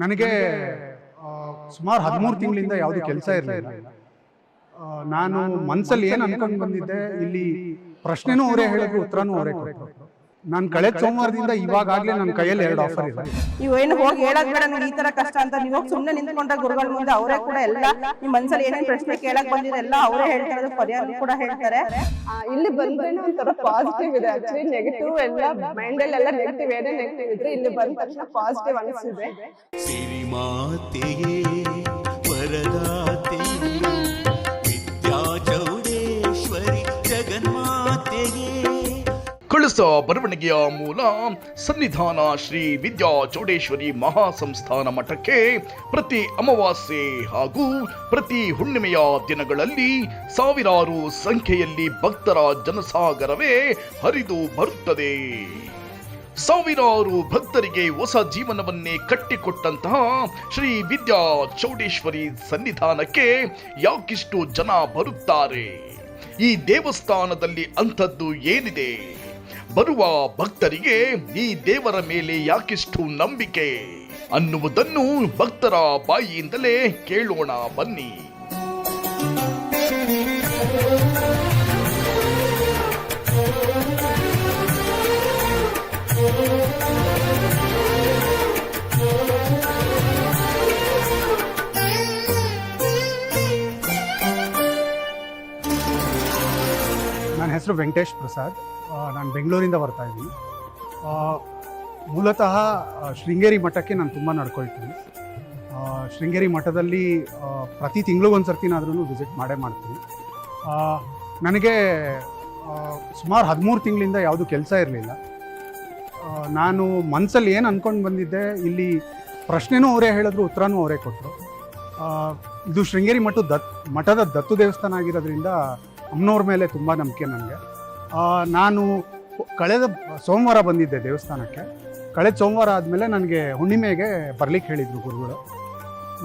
ನನಗೆ ಸುಮಾರು ಹದಿಮೂರು ತಿಂಗಳಿಂದ ಯಾವುದು ಕೆಲಸ ಇರಲಿಲ್ಲ. ನಾನು ಮನಸ್ಸಲ್ಲಿ ಏನು ಅನ್ಕೊಂಡು ಬಂದಿದ್ದೆ ಇಲ್ಲಿ ಪ್ರಶ್ನೆನೂ ಅವರೇ ಹೇಳಿದ್ರು ಉತ್ತರನೂ ಅವರೇ ಕೊಟ್ಟರು ನಾನು ಕಳೆದ ಸೋಮವಾರದಿಂದ ಇವಾಗಲೇ ನನ್ನ ಕೈಯಲ್ಲಿ ಎರಡು ಆಫರ್ ಇದೆ. ನೀವು ಏನು ಹೋಗಿ ಹೇಳಕ್ ಬೇಡ ನೋಡಿ ಈ ತರ ಕಷ್ಟ ಅಂತ ನೀವು ಹೋಗಿ ಸುಮ್ಮನೆ ನಿಂತ್ಕೊಂಡ್ರೆ ಗುರುಗಳ ಮುಂದೆ ಅವರೇ ಕೂಡ ಎಲ್ಲ ನಿಮ್ ಮನ್ಸಲ್ಲಿ ಏನೇನ್ ಪ್ರಶ್ನೆ ಕೇಳಕ್ ಬಂದಿರಲ್ಲ ಎಲ್ಲ ಅವರೇ ಹೇಳ್ತಾರೆ ಪರಿಹಾರ ಕೂಡ ಹೇಳ್ತಾರೆ. ಆ, ಇಲ್ಲಿ ಬಂದ್ರೆ ಒಂಥರ ಪಾಸಿಟಿವ್ ಇದೆ. ಆಕ್ಚುಲಿ ನೆಗೆಟಿವ್ ಎಲ್ಲ ಮೈಂಡ್ ನೆಗೆಟಿವ್ ಏನೇ ನೆಗೆಟಿವ್ ಇದ್ರೆ ಇಲ್ಲಿ ಬಂದ ತಕ್ಷಣ ಪಾಸಿಟಿವ್ ಅನಿಸಿದೆ ಸಿರಿಮಾತೆಯೇ ಕಳಸ ಬರವಣಿಗೆಯ ಮೂಲ. ಸನ್ನಿಧಾನ ಶ್ರೀ ವಿದ್ಯಾ ಚೌಡೇಶ್ವರಿ ಮಹಾಸಂಸ್ಥಾನ ಮಠಕ್ಕೆ ಪ್ರತಿ ಅಮಾವಾಸ್ಯೆ ಹಾಗೂ ಪ್ರತಿ ಹುಣ್ಣಿಮೆಯ ದಿನಗಳಲ್ಲಿ ಸಾವಿರಾರು ಸಂಖ್ಯೆಯಲ್ಲಿ ಭಕ್ತರ ಜನಸಾಗರವೇ ಹರಿದು ಬರುತ್ತದೆ. ಸಾವಿರಾರು ಭಕ್ತರಿಗೆ ಹೊಸ ಜೀವನವನ್ನೇ ಕಟ್ಟಿಕೊಟ್ಟಂತಹ ಶ್ರೀ ವಿದ್ಯಾ ಚೌಡೇಶ್ವರಿ ಸನ್ನಿಧಾನಕ್ಕೆ ಯಾಕಿಷ್ಟು ಜನ ಬರುತ್ತಾರೆ? ಈ ದೇವಸ್ಥಾನದಲ್ಲಿ ಅಂಥದ್ದು ಏನಿದೆ? ಬರುವ ಭಕ್ತರಿಗೆ ಈ ದೇವರ ಮೇಲೆ ಯಾಕಿಷ್ಟು ನಂಬಿಕೆ? ಅನ್ನುವುದನ್ನು ಭಕ್ತರ ಬಾಯಿಯಿಂದಲೇ ಕೇಳೋಣ, ಬನ್ನಿ. ನನ್ನ ಹೆಸರು ವೆಂಕಟೇಶ್ ಪ್ರಸಾದ್. ನಾನು ಬೆಂಗಳೂರಿಂದ ಬರ್ತಾ ಇದ್ದೀನಿ. ಮೂಲತಃ ಶೃಂಗೇರಿ ಮಠಕ್ಕೆ ನಾನು ತುಂಬ ನಡ್ಕೊಳ್ತೀನಿ. ಶೃಂಗೇರಿ ಮಠದಲ್ಲಿ ಪ್ರತಿ ತಿಂಗಳು ಒಂದು ಸರ್ತಿನಾದ್ರೂ ವಿಸಿಟ್ ಮಾಡೇ ಮಾಡ್ತೀನಿ. ನನಗೆ ಸುಮಾರು ಹದಿಮೂರು ತಿಂಗಳಿಂದ ಯಾವುದು ಕೆಲಸ ಇರಲಿಲ್ಲ. ನಾನು ಮನಸ್ಸಲ್ಲಿ ಏನು ಅಂದ್ಕೊಂಡು ಬಂದಿದ್ದೆ, ಇಲ್ಲಿ ಪ್ರಶ್ನೆನೂ ಅವರೇ ಹೇಳಿದ್ರು, ಉತ್ತರನೂ ಅವರೇ ಕೊಟ್ಟರು ಇದು ಶೃಂಗೇರಿ ಮಠದ ದತ್, ಮಠದ ದತ್ತು ದೇವಸ್ಥಾನ ಆಗಿರೋದ್ರಿಂದ ಅಮ್ಮನವ್ರ ಮೇಲೆ ತುಂಬ ನಂಬಿಕೆ ನನಗೆ ನಾನು ಕಳೆದ ಸೋಮವಾರ ಬಂದಿದ್ದೆ ದೇವಸ್ಥಾನಕ್ಕೆ. ಕಳೆದ ಸೋಮವಾರ ಆದಮೇಲೆ ನನಗೆ ಹುಣ್ಣಿಮೆಗೆ ಬರ್ಲಿಕ್ಕೆ ಹೇಳಿದರು ಗುರುಗಳು.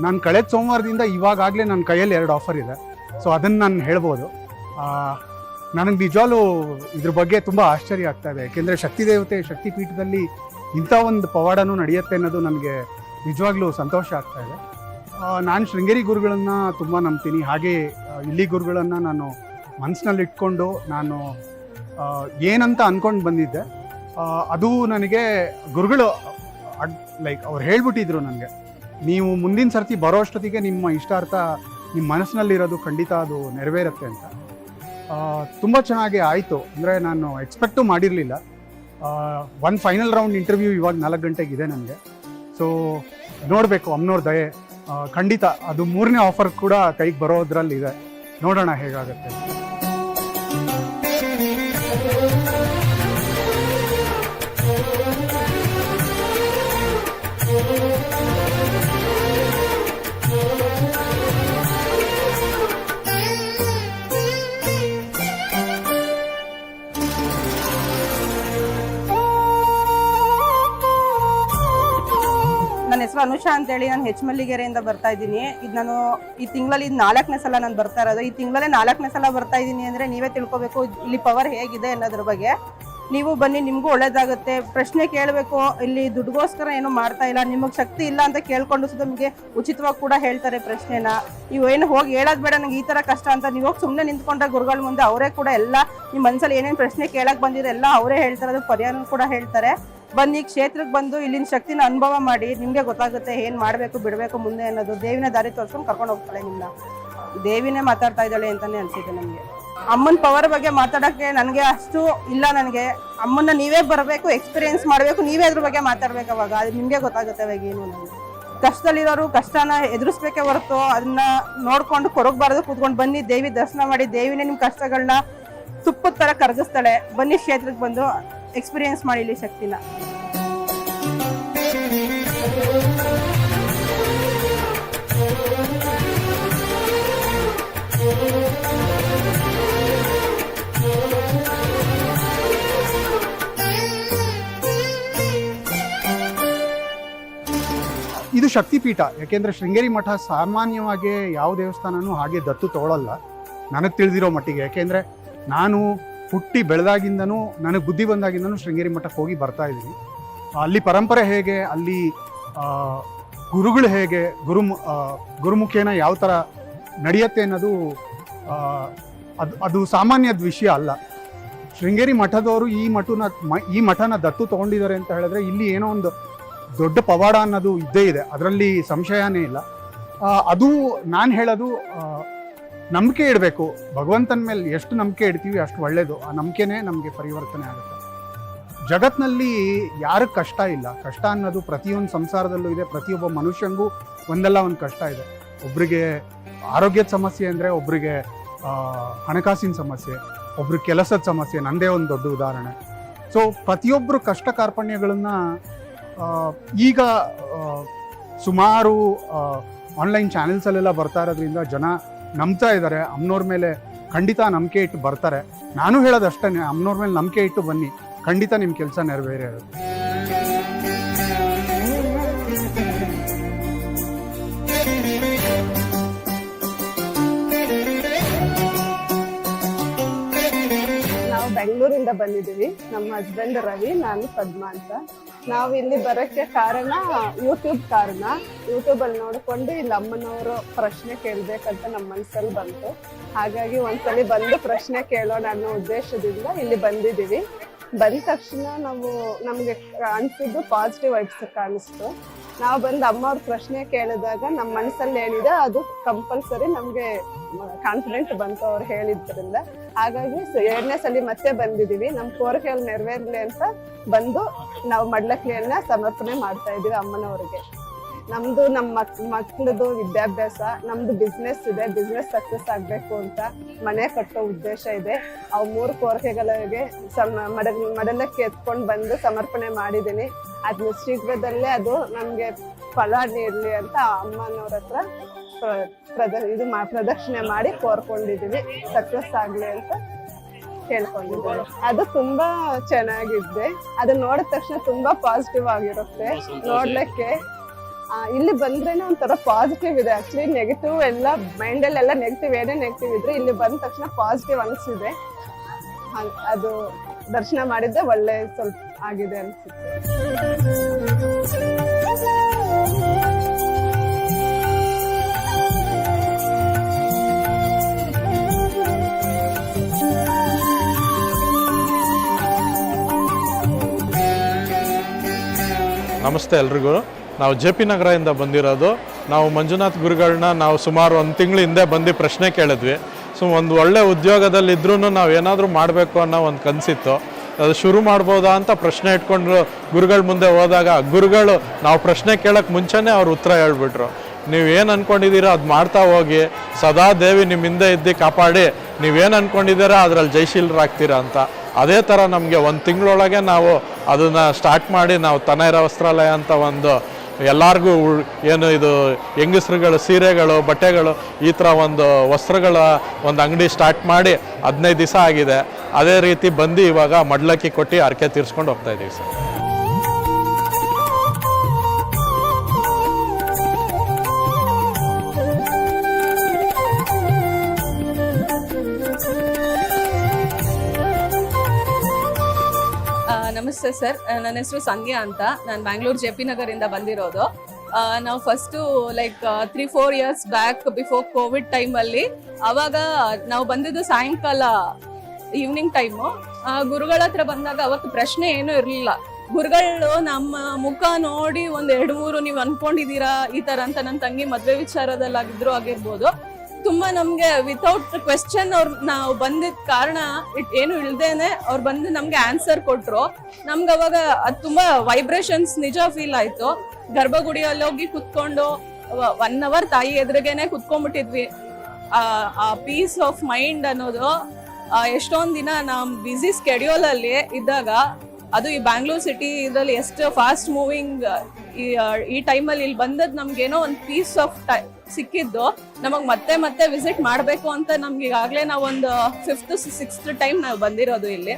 ನಾನು ಕಳೆದ ಸೋಮವಾರದಿಂದ ಇವಾಗಲೇ ನನ್ನ ಕೈಯಲ್ಲಿ ಎರಡು ಆಫರ್ ಇದೆ. ಸೊ ಅದನ್ನು ನಾನು ಹೇಳ್ಬೋದು. ನನಗೆ ನಿಜವಾಲು ಇದ್ರ ಬಗ್ಗೆ ತುಂಬ ಆಶ್ಚರ್ಯ ಆಗ್ತಾ ಇದೆ. ಯಾಕೆಂದರೆ ಶಕ್ತಿ ದೇವತೆ ಶಕ್ತಿ ಪೀಠದಲ್ಲಿ ಇಂಥ ಒಂದು ಪವಾಡನೂ ನಡೆಯುತ್ತೆ ಅನ್ನೋದು ನನಗೆ ನಿಜವಾಗ್ಲೂ ಸಂತೋಷ ಆಗ್ತಾ ಇದೆ. ನಾನು ಶೃಂಗೇರಿ ಗುರುಗಳನ್ನು ತುಂಬ ನಂಬ್ತೀನಿ. ಹಾಗೆ ಇಲ್ಲಿ ಗುರುಗಳನ್ನು ನಾನು ಮನಸ್ಸಿನಲ್ಲಿ ಇಟ್ಕೊಂಡು ನಾನು ಏನಂತ ಅಂದ್ಕೊಂಡು ಬಂದಿದ್ದೆ. ಅದು ನನಗೆ ಗುರುಗಳು ಲೈಕ್ ಅವ್ರು ಹೇಳ್ಬಿಟ್ಟಿದ್ರು ನನಗೆ, ನೀವು ಮುಂದಿನ ಸರ್ತಿ ಬರೋ ಅಷ್ಟೊತ್ತಿಗೆ ನಿಮ್ಮ ಇಷ್ಟಾರ್ಥ ನಿಮ್ಮ ಮನಸ್ಸಿನಲ್ಲಿರೋದು ಖಂಡಿತ ಅದು ನೆರವೇರುತ್ತೆ ಅಂತ. ತುಂಬ ಚೆನ್ನಾಗಿ ಆಯಿತು. ಅಂದರೆ ನಾನು ಎಕ್ಸ್ಪೆಕ್ಟು ಮಾಡಿರಲಿಲ್ಲ. ಒಂದು ಫೈನಲ್ ರೌಂಡ್ ಇಂಟರ್ವ್ಯೂ ಇವಾಗ ನಾಲ್ಕು ಗಂಟೆಗೆ ಇದೆ ನನಗೆ. ಸೊ ನೋಡಬೇಕು ಅಮ್ಮನವ್ರ ದಯೆ. ಖಂಡಿತ ಅದು ಮೂರನೇ ಆಫರ್ ಕೂಡ ಕೈಗೆ ಬರೋದ್ರಲ್ಲಿ ಇದೆ ನೋಡೋಣ ಹೇಗಾಗುತ್ತೆ ಹೆಸರು ಅನುಷಾ ಅಂತೇಳಿ ನಾನು ಹೆಚ್ ಮಲ್ಲಿಗೆರೆಯಿಂದ ಬರ್ತಾ ಇದ್ದೀನಿ. ಇದು ನಾನು ಈ ತಿಂಗಳಲ್ಲಿ ಇದು ನಾಲ್ಕನೇ ಸಲ ನಾನು ಬರ್ತಾ ಇರೋದು. ಈ ತಿಂಗಳಲ್ಲೇ ನಾಲ್ಕನೇ ಸಲ ಬರ್ತಾ ಇದ್ದೀನಿ ಅಂದರೆ ನೀವೇ ತಿಳ್ಕೊಬೇಕು ಇಲ್ಲಿ ಪವರ್ ಹೇಗಿದೆ ಅನ್ನೋದ್ರ ಬಗ್ಗೆ. ನೀವು ಬನ್ನಿ, ನಿಮಗೂ ಒಳ್ಳೇದಾಗುತ್ತೆ. ಪ್ರಶ್ನೆ ಕೇಳಬೇಕು. ಇಲ್ಲಿ ದುಡ್ಡುಗೋಸ್ಕರ ಏನು ಮಾಡ್ತಾ ಇಲ್ಲ. ನಿಮಗೆ ಶಕ್ತಿ ಇಲ್ಲ ಅಂತ ಕೇಳ್ಕೊಂಡು ಸುತ್ತ ನಿಮಗೆ ಉಚಿತವಾಗಿ ಕೂಡ ಹೇಳ್ತಾರೆ ಪ್ರಶ್ನೆನ. ನೀವು ಏನು ಹೋಗಿ ಹೇಳೋದು ಬೇಡ ನನಗೆ ಈ ಥರ ಕಷ್ಟ ಅಂತ. ನೀವು ಹೋಗಿ ಸುಮ್ಮನೆ ನಿಂತ್ಕೊಂಡ್ರೆ ಗುರುಗಳ ಮುಂದೆ ಅವರೇ ಕೂಡ ಎಲ್ಲ ನಿಮ್ಮ ಮನಸ್ಸಲ್ಲಿ ಏನೇನು ಪ್ರಶ್ನೆ ಕೇಳೋಕೆ ಬಂದಿದೆ ಎಲ್ಲ ಅವರೇ ಹೇಳ್ತಾರೆ. ಅದು ಪರಿಹಾರ ಕೂಡ ಹೇಳ್ತಾರೆ. ಬನ್ನಿ, ಕ್ಷೇತ್ರಕ್ಕೆ ಬಂದು ಇಲ್ಲಿನ ಶಕ್ತಿನ ಅನುಭವ ಮಾಡಿ, ನಿಮಗೆ ಗೊತ್ತಾಗುತ್ತೆ ಏನು ಮಾಡಬೇಕು, ಬಿಡಬೇಕು, ಮುಂದೆ ಅನ್ನೋದು ದೇವಿನ ದಾರಿ ತೋರಿಸ್ಕೊಂಡು ಕರ್ಕೊಂಡು ಹೋಗ್ತಾಳೆ ನಿಮ್ಮನ್ನ ದೇವಿನೇ ಮಾತಾಡ್ತಾ ಇದ್ದಾಳೆ ಅಂತಾನೆ ಅನ್ಸಿದೆ ನನಗೆ ಅಮ್ಮನ ಪವರ್ ಬಗ್ಗೆ ಮಾತಾಡೋಕ್ಕೆ ನನಗೆ ಅಷ್ಟು ಇಲ್ಲ ನನಗೆ. ಅಮ್ಮನ್ನ ನೀವೇ ಬರಬೇಕು ಎಕ್ಸ್ಪೀರಿಯನ್ಸ್ ಮಾಡಬೇಕು, ನೀವೇ ಅದ್ರ ಬಗ್ಗೆ ಮಾತಾಡ್ಬೇಕು ಅವಾಗ. ಅದು ನಿಮಗೆ ಗೊತ್ತಾಗುತ್ತೆ ಅವಾಗ ಏನು ನನಗೆ ಕಷ್ಟದಲ್ಲಿರೋರು ಕಷ್ಟನ ಎದುರಿಸ್ಬೇಕೇ ಹೊರತು ಅದನ್ನ ನೋಡ್ಕೊಂಡು ಕೊರಗಬಾರ್ದು ಕೂತ್ಕೊಂಡು ಬನ್ನಿ, ದೇವಿ ದರ್ಶನ ಮಾಡಿ, ದೇವಿನೇ ನಿಮ್ಮ ಕಷ್ಟಗಳನ್ನ ತುಪ್ಪದ ಥರ ಕರಗಿಸ್ತಾಳೆ. ಬನ್ನಿ, ಕ್ಷೇತ್ರಕ್ಕೆ ಬಂದು. ಎಕ್ಸ್ಪೀರಿಯನ್ಸ್ ಮಾಡಿ ಇಲ್ಲಿ. ಶಕ್ತಿನ ಇದು ಶಕ್ತಿಪೀಠ. ಯಾಕೆಂದರೆ ಶೃಂಗೇರಿ ಮಠ ಸಾಮಾನ್ಯವಾಗಿ ಯಾವ ದೇವಸ್ಥಾನನೂ ಹಾಗೆ ದತ್ತು ತಗೊಳ್ಳಲ್ಲ ನನಗೆ ತಿಳಿದಿರೋ ಮಟ್ಟಿಗೆ. ಯಾಕೆಂದರೆ ನಾನು ಹುಟ್ಟಿ ಬೆಳೆದಾಗಿಂದನೂ, ನನಗೆ ಬುದ್ಧಿ ಬಂದಾಗಿಂದನೂ ಶೃಂಗೇರಿ ಮಠಕ್ಕೆ ಹೋಗಿ ಬರ್ತಾ ಇದ್ದೀನಿ. ಅಲ್ಲಿ ಪರಂಪರೆ ಹೇಗೆ, ಅಲ್ಲಿ ಗುರುಗಳು ಹೇಗೆ, ಗುರು ಗುರುಮುಖೇನ ಯಾವ ಥರ ನಡೆಯುತ್ತೆ ಅನ್ನೋದು ಅದು ಅದು ಸಾಮಾನ್ಯದ ವಿಷಯ ಅಲ್ಲ. ಶೃಂಗೇರಿ ಮಠದವರು ಈ ಮಠನ ಈ ಮಠನ ದತ್ತು ತಗೊಂಡಿದ್ದಾರೆ ಅಂತ ಹೇಳಿದ್ರೆ ಇಲ್ಲಿ ಏನೋ ಒಂದು ದೊಡ್ಡ ಪವಾಡ ಅನ್ನೋದು ಇದ್ದೇ ಇದೆ. ಅದರಲ್ಲಿ ಸಂಶಯನೇ ಇಲ್ಲ. ಅದು ನಾನು ಹೇಳೋದು ನಂಬಿಕೆ ಇಡಬೇಕು. ಭಗವಂತನ ಮೇಲೆ ಎಷ್ಟು ನಂಬಿಕೆ ಇಡ್ತೀವಿ ಅಷ್ಟು ಒಳ್ಳೇದು. ಆ ನಂಬಿಕೆನೇ ನಮಗೆ ಪರಿವರ್ತನೆ ಆಗುತ್ತೆ. ಜಗತ್ತಿನಲ್ಲಿ ಯಾರು ಕಷ್ಟ ಇಲ್ಲ. ಕಷ್ಟ ಅನ್ನೋದು ಪ್ರತಿಯೊಂದು ಸಂಸಾರದಲ್ಲೂ ಇದೆ. ಪ್ರತಿಯೊಬ್ಬ ಮನುಷ್ಯಂಗೂ ಒಂದಲ್ಲ ಒಂದು ಕಷ್ಟ ಇದೆ. ಒಬ್ರಿಗೆ ಆರೋಗ್ಯದ ಸಮಸ್ಯೆ ಅಂದರೆ ಒಬ್ರಿಗೆ ಆ, ಹಣಕಾಸಿನ ಸಮಸ್ಯೆ ಒಬ್ರಿಗೆ ಕೆಲಸದ ಸಮಸ್ಯೆ ನಂದೇ ಒಂದು ದೊಡ್ಡ ಉದಾಹರಣೆ. ಸೊ ಪ್ರತಿಯೊಬ್ಬರು ಕಷ್ಟ ಕಾರ್ಪಣ್ಯಗಳನ್ನು ಈಗ ಸುಮಾರು ಆನ್ಲೈನ್ ಚಾನೆಲ್ಸಲ್ಲೆಲ್ಲ ಬರ್ತಾ ಇರೋದ್ರಿಂದ ಜನ ನಂಬ್ತಾ ಇದ್ದಾರೆ. ಅಮ್ಮನವ್ರ ಮೇಲೆ ಖಂಡಿತ ನಂಬಿಕೆ ಇಟ್ಟು ಬರ್ತಾರೆ. ನಾನು ಹೇಳೋದಷ್ಟೇ ಅಮ್ಮನವ್ರ ಮೇಲೆ ನಂಬಿಕೆ ಇಟ್ಟು ಬನ್ನಿ. ಖಂಡಿತ ನಿಮ್ಮ ಕೆಲಸ ನೆರವೇರುತ್ತೆ ನಾವು ಬೆಂಗಳೂರಿಂದ ಬಂದಿದ್ದೀವಿ. ನಮ್ಮ ಹಸ್ಬೆಂಡ್ ರವಿ, ನಾನು ಪದ್ಮಾ ಅಂತ. ನಾವು ಇಲ್ಲಿ ಬರೋಕ್ಕೆ ಕಾರಣ ಯೂಟ್ಯೂಬ್ ಕಾರಣ. ಯೂಟ್ಯೂಬ್ ಅಲ್ಲಿ ನೋಡ್ಕೊಂಡು ಇಲ್ಲಿ ಅಮ್ಮನವರು ಪ್ರಶ್ನೆ ಕೇಳಬೇಕಂತ ನಮ್ಮ ಮನಸ್ಸಲ್ಲಿ ಬಂತು. ಹಾಗಾಗಿ ಒಂದ್ಸಲಿ ಬಂದು ಪ್ರಶ್ನೆ ಕೇಳೋಣ ಅನ್ನೋ ಉದ್ದೇಶದಿಂದ ಇಲ್ಲಿ ಬಂದಿದ್ದೀವಿ. ಬಂದ ತಕ್ಷಣ ನಾವು ನಮಗೆ ಅನ್ಸಿದ್ದು ಪಾಸಿಟಿವ್ ವೈಬ್ಸ್ ಕಾಣಿಸ್ತು. ನಾವು ಬಂದು ಅಮ್ಮವ್ರ ಪ್ರಶ್ನೆ ಕೇಳಿದಾಗ ನಮ್ಮ ಮನಸ್ಸಲ್ಲಿ ಏನಿದೆ ಅದು ಕಂಪಲ್ಸರಿ ನಮಗೆ ಕಾನ್ಫಿಡೆಂಟ್ ಬಂತು ಅವ್ರು ಹೇಳಿದ್ರಿಂದ. ಹಾಗಾಗಿ ಎರಡನೇ ಸಲ ಮತ್ತೆ ಬಂದಿದೀವಿ ನಮ್ಮ ಕೋರಿಕೆಯಲ್ಲಿ ನೆರವೇರ್ಲಿ ಅಂತ ಬಂದು ನಾವು ಮಡ್ಲಕ್ಲಿಯನ್ನ ಸಮರ್ಪಣೆ ಮಾಡ್ತಾ ಇದೀವಿ ಅಮ್ಮನವ್ರಿಗೆ. ನಮ್ದು ನಮ್ಮ ಮಕ್, ಮಕ್ಳದು ವಿದ್ಯಾಭ್ಯಾಸ, ನಮ್ದು ಬಿಸ್ನೆಸ್ ಇದೆ. ಬಿಸ್ನೆಸ್ ಸಕ್ಸಸ್ ಆಗ್ಬೇಕು ಅಂತ ಮನೆ ಕಟ್ಟೋ ಉದ್ದೇಶ ಇದೆ. ಅವು ಮೂರು ಕೋರಿಕೆಗಳಿಗೆ ಸಮ ಮಡ ಮಡಲಕ್ಕೆ ಎತ್ಕೊಂಡು ಬಂದು ಸಮರ್ಪಣೆ ಮಾಡಿದ್ದೀನಿ. ಅದ್ನ ಶೀಘ್ರದಲ್ಲೇ ಅದು ನಮ್ಗೆ ಫಲ ನೀಡಲಿ ಅಂತ ಅಮ್ಮನವ್ರ ಹತ್ರ ಪ್ರದ ಇದು ಮಾ ಪ್ರದಕ್ಷಿಣೆ ಮಾಡಿ ಕೋರ್ಕೊಂಡಿದೀವಿ. ಸಕ್ಸಸ್ ಆಗ್ಲಿ ಅಂತ ಕೇಳ್ಕೊಂಡಿದ್ದೀವಿ ಅದು ತುಂಬಾ ಚೆನ್ನಾಗಿದೆ ಅದನ್ನ ನೋಡಿದ ತಕ್ಷಣ ತುಂಬಾ ಪಾಸಿಟಿವ್ ಆಗಿರುತ್ತೆ. ನೋಡ್ಲಿಕ್ಕೆ ಇಲ್ಲಿ ಬಂದ್ರೇನೆ ಒಂಥರ ಪಾಸಿಟಿವ್ ಇದೆ. ಆಕ್ಚುಲಿ ನೆಗೆಟಿವ್ ಎಲ್ಲ ಮೈಂಡಲ್ಲೆಲ್ಲ ನೆಗೆಟಿವ್ ಏನೇ ನೆಗೆಟಿವ್ ಇದ್ರೆ ಇಲ್ಲಿ ಬಂದ ತಕ್ಷಣ ಪಾಸಿಟಿವ್ ಅನಿಸಿದೆ. ಅದು ದರ್ಶನ ಮಾಡಿದ್ದೆ ಒಳ್ಳೆ ಸ್ವಲ್ಪ ಆಗಿದೆ ಅನ್ಸುತ್ತೆ. ನಮಸ್ತೆ ಎಲ್ರಿಗೂ. ನಾವು ಜೆ ಪಿ ನಗರದಿಂದ ಬಂದಿರೋದು. ನಾವು ಮಂಜುನಾಥ್ ಗುರುಗಳನ್ನ ನಾವು ಸುಮಾರು ಒಂದು ತಿಂಗಳ ಹಿಂದೆ ಬಂದು ಪ್ರಶ್ನೆ ಕೇಳಿದ್ವಿ. ಸೊ, ಒಂದು ಒಳ್ಳೆ ಉದ್ಯೋಗದಲ್ಲಿದ್ದರೂ ನಾವು ಏನಾದರೂ ಮಾಡಬೇಕು ಅನ್ನೋ ಒಂದು ಕನಸಿತ್ತು. ಅದು ಶುರು ಮಾಡ್ಬೋದಾ ಅಂತ ಪ್ರಶ್ನೆ ಇಟ್ಕೊಂಡು ಗುರುಗಳ ಮುಂದೆ ಹೋದಾಗ ಗುರುಗಳು ನಾವು ಪ್ರಶ್ನೆ ಕೇಳೋಕ್ಕೆ ಮುಂಚೆನೇ ಅವ್ರು ಉತ್ತರ ಹೇಳ್ಬಿಟ್ರು. ನೀವು ಏನು ಅದು ಮಾಡ್ತಾ ಹೋಗಿ ಸದಾ ದೇವಿ ನಿಮ್ಮ ಹಿಂದೆ ಇದ್ದು ಕಾಪಾಡಿ ನೀವೇನು ಅಂದ್ಕೊಂಡಿದ್ದೀರಾ ಅದರಲ್ಲಿ ಜಯಶೀಲರಾಗ್ತೀರಾ ಅಂತ. ಅದೇ ಥರ ನಮಗೆ ಒಂದು ತಿಂಗಳೊಳಗೆ ನಾವು ಅದನ್ನು ಸ್ಟಾರ್ಟ್ ಮಾಡಿ ನಾವು ತನೈರ ವಸ್ತ್ರಾಲಯ ಅಂತ ಒಂದು ಎಲ್ಲರಿಗೂ ಏನು ಇದು ಹೆಂಗಸ್ರುಗಳು, ಸೀರೆಗಳು, ಬಟ್ಟೆಗಳು ಈ ಥರ ಒಂದು ವಸ್ತ್ರಗಳ ಒಂದು ಅಂಗಡಿ ಸ್ಟಾರ್ಟ್ ಮಾಡಿ ಹದಿನೈದು ದಿವಸ ಆಗಿದೆ. ಅದೇ ರೀತಿ ಬಂದು ಇವಾಗ ಮಡ್ಲಕ್ಕಿ ಕೊಟ್ಟು ಅರ್ಕೆ ತೀರಿಸ್ಕೊಂಡು ಹೋಗ್ತಾ ಇದ್ದೀವಿ ಸರ್. ನಮಸ್ತೆ ಸರ್. ನನ್ನ ಹೆಸರು ಸಂಧ್ಯಾ ಅಂತ. ನಾನು ಬ್ಯಾಂಗ್ಳೂರ್ ಜೆ ಪಿ ನಗರಿಂದ ಬಂದಿರೋದು. ನಾವು first like three four years back before COVID ಟೈಮಲ್ಲಿ ಅವಾಗ ನಾವು ಬಂದಿದ್ದು ಸಾಯಂಕಾಲ ಈವ್ನಿಂಗ್ ಟೈಮು ಗುರುಗಳ ಹತ್ರ ಬಂದಾಗ ಅವತ್ತು ಪ್ರಶ್ನೆ ಏನೂ ಇರಲಿಲ್ಲ. ಗುರುಗಳು ನಮ್ಮ ಮುಖ ನೋಡಿ ಒಂದು ಎರಡು ಮೂರು ನೀವು ಅನ್ಕೊಂಡಿದ್ದೀರಾ ಈ ಥರ ಅಂತ ನನ್ನ ತಂಗಿ ಮದುವೆ ವಿಚಾರದಲ್ಲಾಗಿದ್ರು ಆಗಿರ್ಬೋದು. ತುಂಬಾ ನಮ್ಗೆ ವಿತೌಟ್ ಕ್ವೆಶ್ಚನ್ ಅವ್ರು ನಾವು ಬಂದಿದ ಕಾರಣ ಇಟ್ ಏನು ಇಳ್ದೇನೆ ಅವ್ರು ಬಂದು ನಮ್ಗೆ ಆನ್ಸರ್ ಕೊಟ್ರು. ನಮ್ಗೆ ಅವಾಗ ಅದು ತುಂಬಾ ವೈಬ್ರೇಷನ್ಸ್ ನಿಜ ಫೀಲ್ ಆಯ್ತು. ಗರ್ಭಗುಡಿಯಲ್ಲಿ ಹೋಗಿ ಕುತ್ಕೊಂಡು ಒನ್ ಅವರ್ ತಾಯಿ ಎದುರಿಗೇನೆ ಕುತ್ಕೊಂಡ್ಬಿಟ್ಟಿದ್ವಿ. ಆ, ಪೀಸ್ ಆಫ್ ಮೈಂಡ್ ಅನ್ನೋದು ಎಷ್ಟೊಂದ್ ದಿನ ನಮ್ ಬ್ಯುಸಿ ಸ್ಕೆಡ್ಯೂಲ್ ಅಲ್ಲಿ ಇದ್ದಾಗ ಅದು ಈ ಬ್ಯಾಂಗ್ಳೂರ್ ಸಿಟಿ ಇದ್ರಲ್ಲಿ ಎಷ್ಟು ಫಾಸ್ಟ್ ಮೂವಿಂಗ್ ಈ ಈ ಟೈಮಲ್ಲಿ ಇಲ್ಲಿ ಬಂದದ್ ನಮ್ಗೇನೋ ಒಂದು ಪೀಸ್ ಆಫ್ ಸಿಕ್ಕಿದ್ದು. ನಮಗೆ ಮತ್ತೆ ಮತ್ತೆ ವಿಸಿಟ್ ಮಾಡಬೇಕು ಅಂತ ನಮ್ಗೆ ಈಗಾಗಲೇ ನಾವೊಂದು ಫಿಫ್ತ್ ಸಿಕ್ಸ್ತ್ ಟೈಮ್ ನಾವು ಬಂದಿರೋದು ಇಲ್ಲಿ.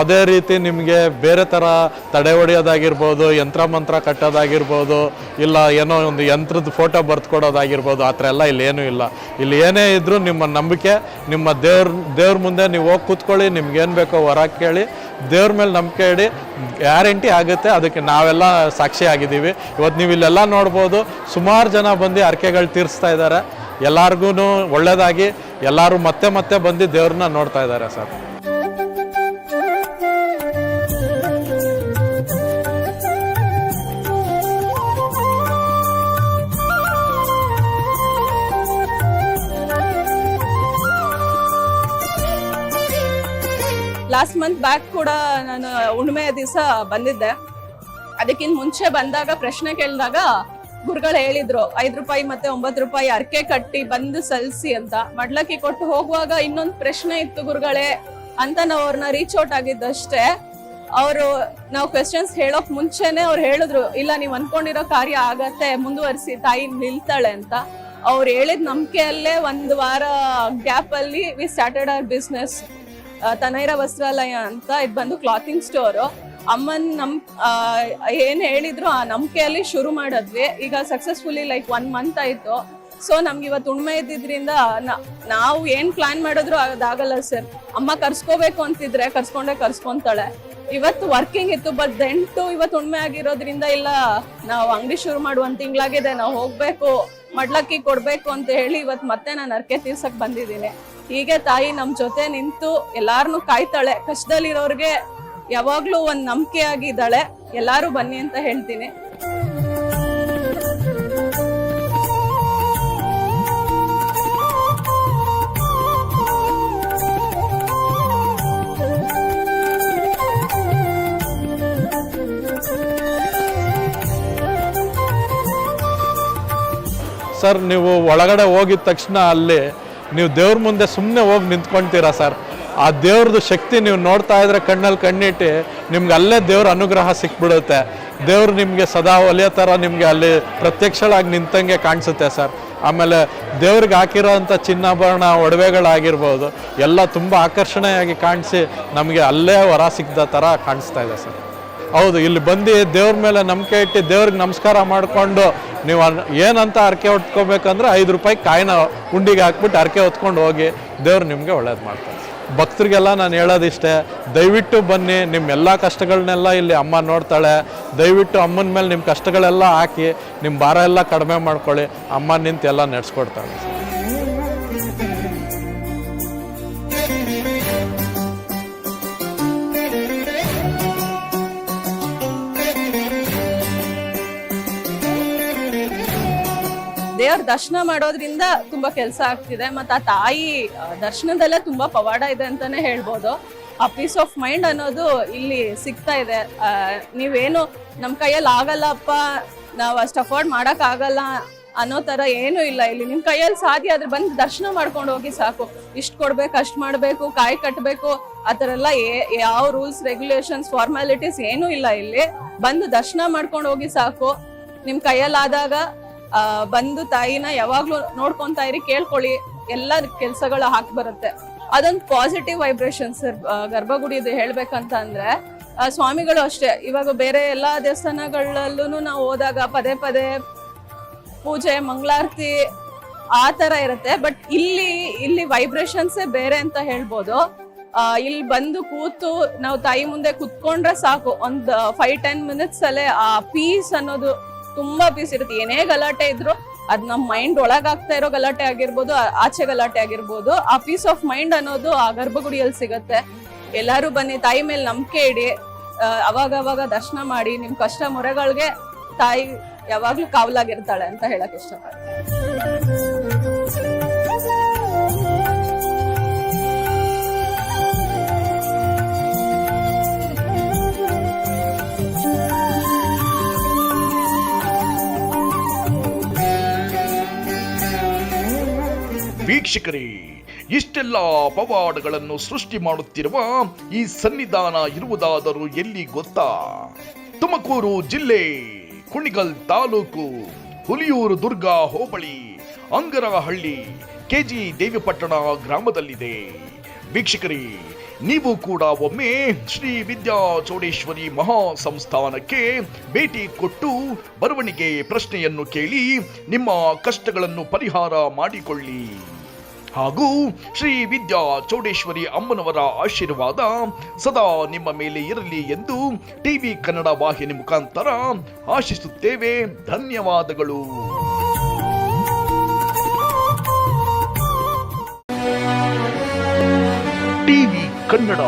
ಯಾವುದೇ ರೀತಿ ನಿಮಗೆ ಬೇರೆ ಥರ ತಡೆ ಹೊಡೆಯೋದಾಗಿರ್ಬೋದು ಯಂತ್ರ ಮಂತ್ರ ಕಟ್ಟೋದಾಗಿರ್ಬೋದು, ಇಲ್ಲ ಏನೋ ಒಂದು ಯಂತ್ರದ ಫೋಟೋ ಬರ್ತ್ಕೊಡೋದಾಗಿರ್ಬೋದು ಆ ಥರ ಎಲ್ಲ ಇಲ್ಲಿ ಏನೂ ಇಲ್ಲ. ಇಲ್ಲಿ ಏನೇ ಇದ್ದರೂ ನಿಮ್ಮ ನಂಬಿಕೆ, ನಿಮ್ಮ ದೇವ್ರ ದೇವ್ರ ಮುಂದೆ ನೀವು ಹೋಗಿ ಕೂತ್ಕೊಳ್ಳಿ ನಿಮ್ಗೇನು ಬೇಕೋ ಹೊರ ಕೇಳಿ, ದೇವ್ರ ಮೇಲೆ ನಂಬಿಕೆ ಇಡಿ, ಗ್ಯಾರಂಟಿ ಆಗುತ್ತೆ, ಅದಕ್ಕೆ ನಾವೆಲ್ಲ ಸಾಕ್ಷಿ ಆಗಿದ್ದೀವಿ. ಇವತ್ತು ನೀವು ಇಲ್ಲೆಲ್ಲ ನೋಡ್ಬೋದು, ಸುಮಾರು ಜನ ಬಂದು ಹರಕೆಗಳು ತೀರಿಸ್ತಾ ಇದ್ದಾರೆ. ಎಲ್ಲರಿಗೂ ಒಳ್ಳೆಯದಾಗಿ ಎಲ್ಲರೂ ಮತ್ತೆ ಮತ್ತೆ ಬಂದು ದೇವ್ರನ್ನ ನೋಡ್ತಾ ಇದ್ದಾರೆ ಸರ್. ಲಾಸ್ಟ್ ಮಂತ್ ಬ್ಯಾಕ್ ಕೂಡ ನಾನು ಹುಣ್ಮೆಯ ದಿವಸ ಬಂದಿದ್ದೆ. ಅದಕ್ಕಿಂತ ಮುಂಚೆ ಬಂದಾಗ, ಪ್ರಶ್ನೆ ಕೇಳಿದಾಗ ಗುರುಗಳು ಹೇಳಿದ್ರು, ಐದು ರೂಪಾಯಿ ಮತ್ತೆ ಒಂಬತ್ತು ರೂಪಾಯಿ ಅರ್ಕೆ ಕಟ್ಟಿ ಬಂದು ಸಲ್ಸಿ ಅಂತ. ಮಡ್ಲಕ್ಕಿ ಕೊಟ್ಟು ಹೋಗುವಾಗ ಇನ್ನೊಂದು ಪ್ರಶ್ನೆ ಇತ್ತು ಗುರುಗಳೇ ಅಂತ ನಾವು ಅವ್ರನ್ನ ರೀಚ್ ಔಟ್ ಆಗಿದ್ದಷ್ಟೇ. ಅವರು ನಾವು ಕ್ವೆಶನ್ಸ್ ಹೇಳೋಕ್ ಮುಂಚೆನೆ ಅವ್ರು ಹೇಳಿದ್ರು, ಇಲ್ಲ, ನೀವು ಅನ್ಕೊಂಡಿರೋ ಕಾರ್ಯ ಆಗತ್ತೆ, ಮುಂದುವರಿಸಿ, ತಾಯಿ ನಿಲ್ತಾಳೆ ಅಂತ. ಅವ್ರು ಹೇಳಿದ ನಂಬಿಕೆಯಲ್ಲೇ ಒಂದು ವಾರ ಗ್ಯಾಪ್ ಅಲ್ಲಿ we started our business Tanaira Vastralaya ಅಂತ ಇದು ಬಂದು ಕ್ಲಾತಿಂಗ್ ಸ್ಟೋರು ಅಮ್ಮನ್ ನಮ್ ಏನು ಹೇಳಿದ್ರು ಆ ನಂಬಿಕೆಯಲ್ಲಿ ಶುರು ಮಾಡಿದ್ವಿ. ಈಗ ಸಕ್ಸಸ್ಫುಲಿ ಲೈಕ್ ಒನ್ ಮಂತ್ ಆಯ್ತು. ಸೊ ನಮ್ಗೆ ಇವತ್ತು ಉಣ್ಮೆ ಇದ್ದಿದ್ರಿಂದ ನಾವು ಏನ್ ಪ್ಲಾನ್ ಮಾಡಿದ್ರು ಅದಾಗಲ್ಲ ಸರ್ ಅಮ್ಮ ಕರ್ಸ್ಕೋಬೇಕು ಅಂತಿದ್ರೆ ಕರ್ಸ್ಕೊಂಡೆ ಕರ್ಸ್ಕೊಂತಾಳೆ. ಇವತ್ತು ವರ್ಕಿಂಗ್ ಇತ್ತು ಬಟ್ ದೆಂಟು ಇವತ್ತು ಉಣ್ಮೆ ಆಗಿರೋದ್ರಿಂದ ಇಲ್ಲ, ನಾವು ಅಂಗಡಿ ಶುರು ಮಾಡುವ ಒಂದ್ ತಿಂಗ್ಳಾಗಿದೆ, ನಾವು ಹೋಗ್ಬೇಕು, ಮಡ್ಲಕ್ಕಿ ಕೊಡ್ಬೇಕು ಅಂತ ಹೇಳಿ ಇವತ್ತು ಮತ್ತೆ ನಾನು ಅರ್ಕೆ ತೀರ್ಸಕ್ ಬಂದಿದ್ದೀನಿ. ಹೀಗೆ ತಾಯಿ ನಮ್ಮ ಜೊತೆ ನಿಂತು ಎಲ್ಲಾರನು ಕಾಯ್ತಾಳೆ. ಕಷ್ಟದಲ್ಲಿರೋರ್ಗೆ ಯಾವಾಗ್ಲೂ ಒಂದ್ ನಂಬಿಕೆ ಆಗಿದ್ದಾಳೆ ಎಲ್ಲಾರು ಬನ್ನಿ ಅಂತ ಹೇಳ್ತೀನಿ. ಸರ್, ನೀವು ಒಳಗಡೆ ಹೋಗಿದ ತಕ್ಷಣ ಅಲ್ಲಿ ನೀವು ದೇವ್ರ ಮುಂದೆ ಸುಮ್ಮನೆ ಹೋಗಿ ನಿಂತ್ಕೊಳ್ತೀರಾ ಸರ್? ಆ ದೇವ್ರದ್ದು ಶಕ್ತಿ ನೀವು ನೋಡ್ತಾ ಇದ್ರೆ ಕಣ್ಣಲ್ಲಿ ಕಣ್ಣಿಟ್ಟು ನಿಮ್ಗೆ ಅಲ್ಲೇ ದೇವ್ರ ಅನುಗ್ರಹ ಸಿಕ್ಬಿಡುತ್ತೆ. ದೇವ್ರು ನಿಮಗೆ ಸದಾ ಒಲೆಯ ಥರ ನಿಮಗೆ ಅಲ್ಲಿ ಪ್ರತ್ಯಕ್ಷಳಾಗಿ ನಿಂತಂಗೆ ಕಾಣಿಸುತ್ತೆ ಸರ್. ಆಮೇಲೆ ದೇವ್ರಿಗೆ ಹಾಕಿರೋಂಥ ಚಿನ್ನಾಭರಣ, ಒಡವೆಗಳಾಗಿರ್ಬೋದು, ಎಲ್ಲ ತುಂಬ ಆಕರ್ಷಣೆಯಾಗಿ ಕಾಣಿಸಿ ನಮಗೆ ಅಲ್ಲೇ ವರ ಸಿಕ್ಕಿದ ಥರ ಕಾಣಿಸ್ತಾ ಇದೆ ಸರ್. ಹೌದು, ಇಲ್ಲಿ ಬಂದು ದೇವ್ರ ಮೇಲೆ ನಂಬಿಕೆ ಇಟ್ಟು ದೇವ್ರಿಗೆ ನಮಸ್ಕಾರ ಮಾಡಿಕೊಂಡು ನೀವು ಏನಂತ ಅರಕೆ ಹೊತ್ಕೋಬೇಕಂದ್ರೆ ಐದು ರೂಪಾಯಿ ಕಾಯಿನ ಉಂಡಿಗೆ ಹಾಕ್ಬಿಟ್ಟು ಅರಕೆ ಹೊತ್ಕೊಂಡು ಹೋಗಿ ದೇವ್ರು ನಿಮಗೆ ಒಳ್ಳೇದು ಮಾಡ್ತಾರೆ. ಭಕ್ತರಿಗೆಲ್ಲ ನಾನು ಹೇಳೋದಿಷ್ಟೇ, ದಯವಿಟ್ಟು ಬನ್ನಿ ನಿಮ್ಮ ಎಲ್ಲ ಕಷ್ಟಗಳನ್ನೆಲ್ಲ ಇಲ್ಲಿ ಅಮ್ಮ ನೋಡ್ತಾಳೆ, ದಯವಿಟ್ಟು ಅಮ್ಮನ ಮೇಲೆ ನಿಮ್ಮ ಕಷ್ಟಗಳೆಲ್ಲ ಹಾಕಿ ನಿಮ್ಮ ಭಾರ ಎಲ್ಲ ಕಡಿಮೆ ಮಾಡ್ಕೊಳ್ಳಿ, ಅಮ್ಮ ನಿಂತು ಎಲ್ಲ ನಡೆಸ್ಕೊಡ್ತಾಳೆ. ದೇವ್ರ ದರ್ಶನ ಮಾಡೋದ್ರಿಂದ ತುಂಬಾ ಕೆಲಸ ಆಗ್ತಿದೆ. ಮತ್ತೆ ಆ ತಾಯಿ ದರ್ಶನದಲ್ಲೇ ತುಂಬಾ ಪವಾಡ ಇದೆ ಅಂತಾನೆ ಹೇಳ್ಬೋದು. ಆ ಪೀಸ್ ಆಫ್ ಮೈಂಡ್ ಅನ್ನೋದು ಇಲ್ಲಿ ಸಿಗ್ತಾ ಇದೆ. ನೀವೇನು ನಮ್ಮ ಕೈಯಲ್ಲಿ ಆಗಲ್ಲಪ್ಪ ನಾವು ಅಷ್ಟು ಅಫೋರ್ಡ್ ಮಾಡಕ್ ಆಗಲ್ಲ ಅನ್ನೋ ತರ ಏನೂ ಇಲ್ಲ ಇಲ್ಲಿ. ನಿಮ್ ಕೈಯಲ್ಲಿ ಸಾಧ್ಯ ಆದ್ರೆ ಬಂದು ದರ್ಶನ ಮಾಡ್ಕೊಂಡು ಹೋಗಿ ಸಾಕು. ಇಷ್ಟು ಕೊಡ್ಬೇಕು ಅಷ್ಟು ಮಾಡ್ಬೇಕು ಕಾಯಿ ಕಟ್ಟಬೇಕು ಆ ಥರ ಎಲ್ಲ ಯಾವ ರೂಲ್ಸ್ ರೆಗ್ಯುಲೇಷನ್ಸ್ ಫಾರ್ಮಾಲಿಟೀಸ್ ಏನೂ ಇಲ್ಲ ಇಲ್ಲಿ. ಬಂದು ದರ್ಶನ ಮಾಡ್ಕೊಂಡು ಹೋಗಿ ಸಾಕು. ನಿಮ್ ಕೈಯಲ್ಲಾದಾಗ ಆ, ಬಂದು ತಾಯಿನ ಯಾವಾಗ್ಲೂ ನೋಡ್ಕೊಂತಾ ಇರಿ, ಕೇಳ್ಕೊಳ್ಳಿ. ಎಲ್ಲ ಕೆಲ್ಸಗಳು ಹಾಕಿ ಬರುತ್ತೆ. ಅದೊಂದು ಪಾಸಿಟಿವ್ ವೈಬ್ರೇಷನ್ ಸರ್ ಗರ್ಭಗುಡಿದು ಹೇಳ್ಬೇಕಂತ ಅಂದ್ರೆ ಸ್ವಾಮಿಗಳು ಅಷ್ಟೇ. ಇವಾಗ ಬೇರೆ ಎಲ್ಲಾ ದೇವಸ್ಥಾನಗಳಲ್ಲೂ ನಾವು ಹೋದಾಗ ಪದೇ ಪದೇ ಪೂಜೆ, ಮಂಗಳಾರತಿ ಆ ತರ ಇರುತ್ತೆ. ಬಟ್ ಇಲ್ಲಿ ಇಲ್ಲಿ ವೈಬ್ರೇಷನ್ಸೇ ಬೇರೆ ಅಂತ ಹೇಳ್ಬೋದು. ಇಲ್ಲಿ ಬಂದು ಕೂತು ನಾವು ತಾಯಿ ಮುಂದೆ ಕುತ್ಕೊಂಡ್ರೆ ಸಾಕು. ಒಂದು ಫೈವ್ ಟೆನ್ ಮಿನಿಟ್ಸ್ ಅಲ್ಲೇ ಆ ಪೀಸ್ ಅನ್ನೋದು ತುಂಬಾ ಪೀಸ್ ಇರುತ್ತೆ. ಏನೇ ಗಲಾಟೆ ಇದ್ರು ಅದ್ ನಮ್ಮ ಮೈಂಡ್ ಒಳಗಾಗ್ತಾ ಇರೋ ಗಲಾಟೆ ಆಗಿರ್ಬೋದು ಆಚೆ ಗಲಾಟೆ ಆಗಿರ್ಬೋದು, ಆ ಪೀಸ್ ಆಫ್ ಮೈಂಡ್ ಅನ್ನೋದು ಆ ಗರ್ಭಗುಡಿಯಲ್ಲಿ ಸಿಗತ್ತೆ. ಎಲ್ಲಾರು ಬನ್ನಿ, ತಾಯಿ ಮೇಲೆ ನಂಬಿಕೆ ಇಡಿ. ಅವಾಗ ಅವಾಗ ದರ್ಶನ ಮಾಡಿ, ನಿಮ್ ಕಷ್ಟ ಮೊರೆಗಳಿಗೆ ತಾಯಿ ಯಾವಾಗ್ಲೂ ಕಾವಲಾಗಿರ್ತಾಳೆ ಅಂತ ಹೇಳಕ್ ಇಷ್ಟಪಡ್ತೀನಿ. ವೀಕ್ಷಕರೇ, ಇಷ್ಟೆಲ್ಲ ಪವಾಡಗಳನ್ನು ಸೃಷ್ಟಿ ಮಾಡುತ್ತಿರುವ ಈ ಸನ್ನಿಧಾನ ಇರುವುದಾದರೂ ಎಲ್ಲಿ ಗೊತ್ತಾ? ತುಮಕೂರು ಜಿಲ್ಲೆ, ಕುಣಿಗಲ್ ತಾಲೂಕು, ಹುಲಿಯೂರು ದುರ್ಗಾ ಹೋಬಳಿ, ಅಂಗರಹಳ್ಳಿ, ಕೆಜಿ ದೇವಿಪಟ್ಟಣ ಗ್ರಾಮದಲ್ಲಿದೆ. ವೀಕ್ಷಕರೇ, ನೀವು ಕೂಡ ಒಮ್ಮೆ ಶ್ರೀ ವಿದ್ಯಾ ಚೌಡೇಶ್ವರಿ ಮಹಾ ಸಂಸ್ಥಾನಕ್ಕೆ ಭೇಟಿ ಕೊಟ್ಟು ಬರವಣಿಗೆ ಪ್ರಶ್ನೆಯನ್ನು ಕೇಳಿ ನಿಮ್ಮ ಕಷ್ಟಗಳನ್ನು ಪರಿಹಾರ ಮಾಡಿಕೊಳ್ಳಿ. ಹಾಗೂ ಶ್ರೀ ವಿದ್ಯಾ ಚೌಡೇಶ್ವರಿ ಅಮ್ಮನವರ ಆಶೀರ್ವಾದ ಸದಾ ನಿಮ್ಮ ಮೇಲೆ ಇರಲಿ ಎಂದು ಟಿವಿ ಕನ್ನಡ ವಾಹಿನಿ ಮುಖಾಂತರ ಆಶಿಸುತ್ತೇವೆ. ಧನ್ಯವಾದಗಳು. ಟಿವಿ ಕನ್ನಡ.